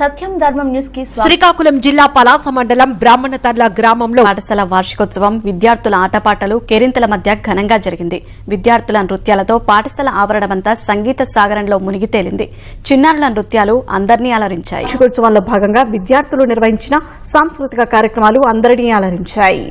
సత్యం ధర్మం న్యూస్కి శ్రీకాకుళం జిల్లా పలాస మండలం బ్రాహ్మణతర్ల గ్రామంలో పాఠశాల వార్షికోత్సవం విద్యార్థుల ఆటపాటలు కేరింతల మధ్య ఘనంగా జరిగింది. విద్యార్థుల నృత్యాలతో పాఠశాల ఆవరణమంతా సంగీత సాగరంలో మునిగి తేలింది. చిన్నారుల నృత్యాలు అందరినీ అలరించాయి. వార్షికోత్సవంలో భాగంగా విద్యార్థులు నిర్వహించిన సాంస్కృతిక కార్యక్రమాలు అందరినీ అలరించాయి.